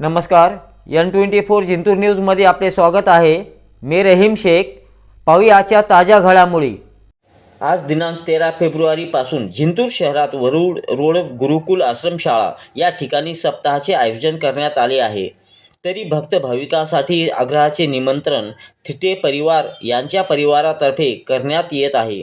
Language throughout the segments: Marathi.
नमस्कार एन ट्वेंटी फोर जिंतूर न्यूजमध्ये आपले स्वागत आहे. मी रहीम शेख. पाहुयाच्या ताज्या घडामोडी. आज दिनांक तेरा फेब्रुवारीपासून जिंतूर शहरात वरुड रोड गुरुकुल आश्रमशाळा या ठिकाणी सप्ताहाचे आयोजन करण्यात आले आहे. तरी भक्त भाविकासाठी आग्रहाचे निमंत्रण थिटे परिवार यांच्या परिवारातर्फे करण्यात येत आहे.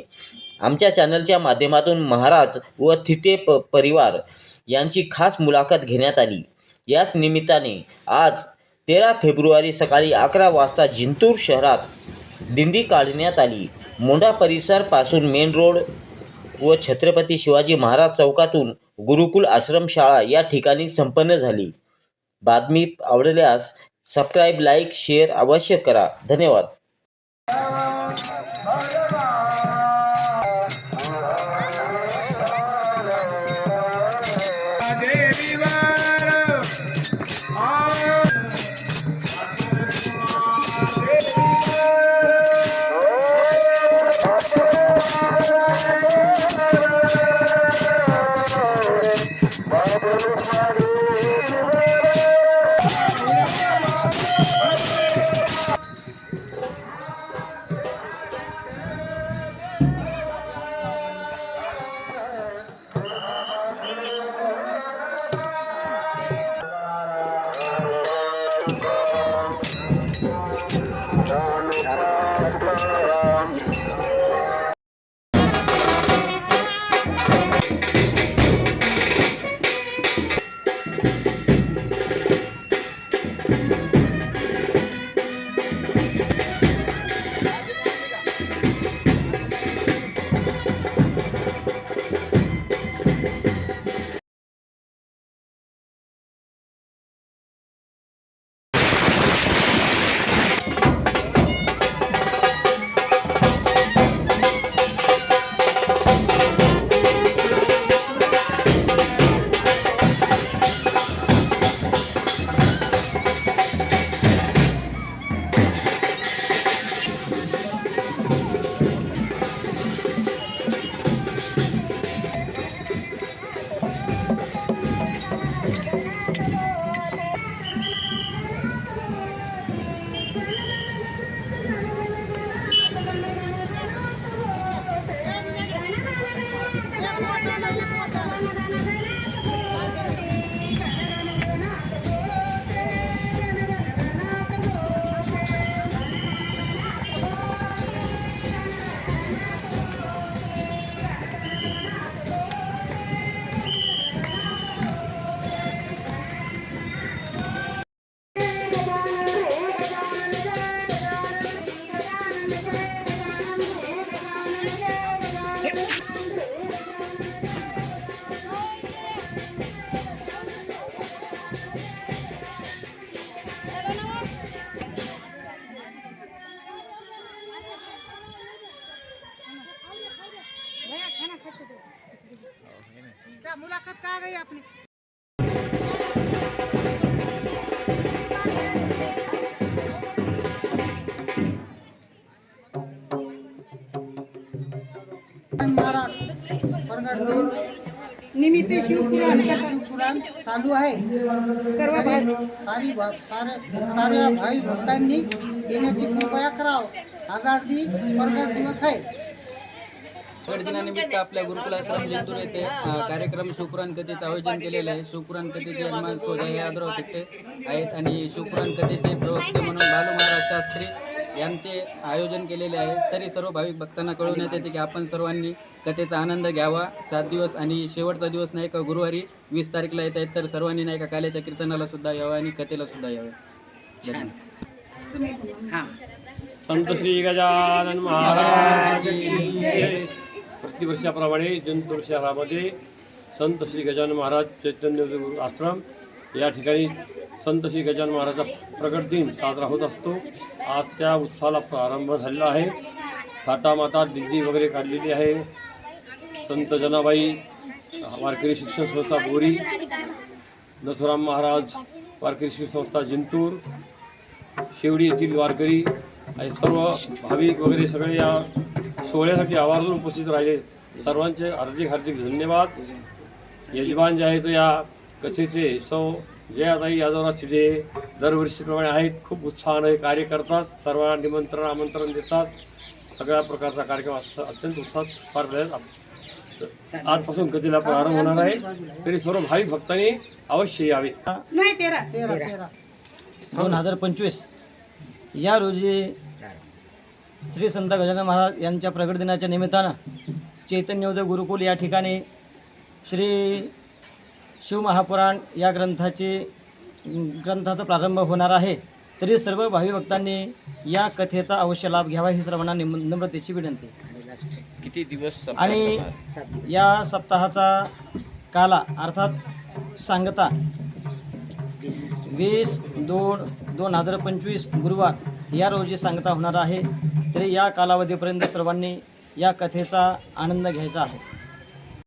आमच्या चॅनलच्या माध्यमातून महाराज व थिटे प परिवार यांची खास मुलाखत घेण्यात आली. याच निमित्ताने आज तेरा फेब्रुवारी सकाळी अकरा वाजता जिंतूर शहरात दिंडी काढण्यात आली. मोंडा परिसरपासून मेन रोड व छत्रपती शिवाजी महाराज चौकातून गुरुकुल आश्रमशाळा या ठिकाणी संपन्न झाली. बातमी आवडल्यास सबस्क्राईब लाईक शेअर अवश्य करा. धन्यवाद. Ram, Ram, Ram, Ram. दो क्या मुलाकात कहाँ गई अपनी प्रगट शिव निमित्त शिवपुराण शिवपुराण चालू आहे. सर्व भाई सारी भा- सारे साऱ्या भाई भक्तांनी येण्याची कृपया करावं. आज अगदी प्रगट दिवस आहे. प्रगट दिनानिमित्त आपल्या गुरुकुल आश्रम जिंतूर येथे अ, कार्यक्रम शिवपुराण कथेचं आयोजन केलेलं आहे. शिवपुराण कथेचे यजमान सोजा हे आदराव तिट्टे आहेत आणि शिवपुराण कथेचे प्रवक्ते म्हणून भालू महाराज शास्त्री यांचे आयोजन केलेले आहे. तरी सर्व भाविक भक्तांना कळवण्यात येते की आपण सर्वांनी कथेचा आनंद घ्यावा. सात दिवस आणि शेवटचा दिवस नाही का गुरुवारी वीस तारीखला येत आहेत. तर सर्वांनी नाही का काल्याच्या कीर्तनाला सुद्धा यावं आणि कथेला सुद्धा यावं. संत श्री गजानन महाराज. प्रतिवर्षाप्रमाणे जिंतूर शहरामध्ये संत श्री गजानन महाराज चैतन्य गुरु आश्रम या ठिकाणी संत श्री गजान महाराजचा प्रगट दिन साजरा होत असतो. आज त्या उत्सवाला प्रारंभ झालेला आहे. थाटामाटात दिंडी वगैरे काढलेली आहे. संत जनाबाई वारकरी शिक्षण संस्था बोरी नथुराम महाराज वारकरी शिक्षण संस्था जिंतूर शेवडी येथील वारकरी आणि सर्व भाविक वगैरे सगळे या सोहळ्यासाठी आवर्जून उपस्थित राहिले. सर्वांचे हार्दिक हार्दिक धन्यवाद. यजमान जे आहे तो या कथेचे सौ जयाताई यादवराज शिडे दरवर्षीप्रमाणे आहेत खूप उत्साहाने कार्य करतात सर्वांना निमंत्रण आमंत्रण देतात. सगळ्या प्रकारचा कार्यक्रम अस- अत्यंत उत्साहात पार पडतात आजपासून कधीला प्रारंभ होणार आहे. तरी सर्व भाविक भक्तांनी अवश्य यावे. दोन हजार पंचवीस. या रोजी श्री संत गजानन महाराज यांच्या प्रगट दिनाच्या निमित्तानं चैतन्योदय गुरुकुल या ठिकाणी श्री शिवमहापुराण या ग्रंथाचे ग्रंथाचा प्रारंभ होणार आहे. तरी सर्व भावी भक्तांनी या कथेचा अवश्य लाभ घ्यावा ही सर्वांना निम नम्रतेची विनंती. किती दिवस आणि या सप्ताहाचा काला अर्थात सांगता वीस दोन दोन हजार पंचवीस गुरुवार या रोजी सांगता होणार आहे. तरी या कालावधीपर्यंत सर्वांनी या कथेचा आनंद घ्यायचा आहे.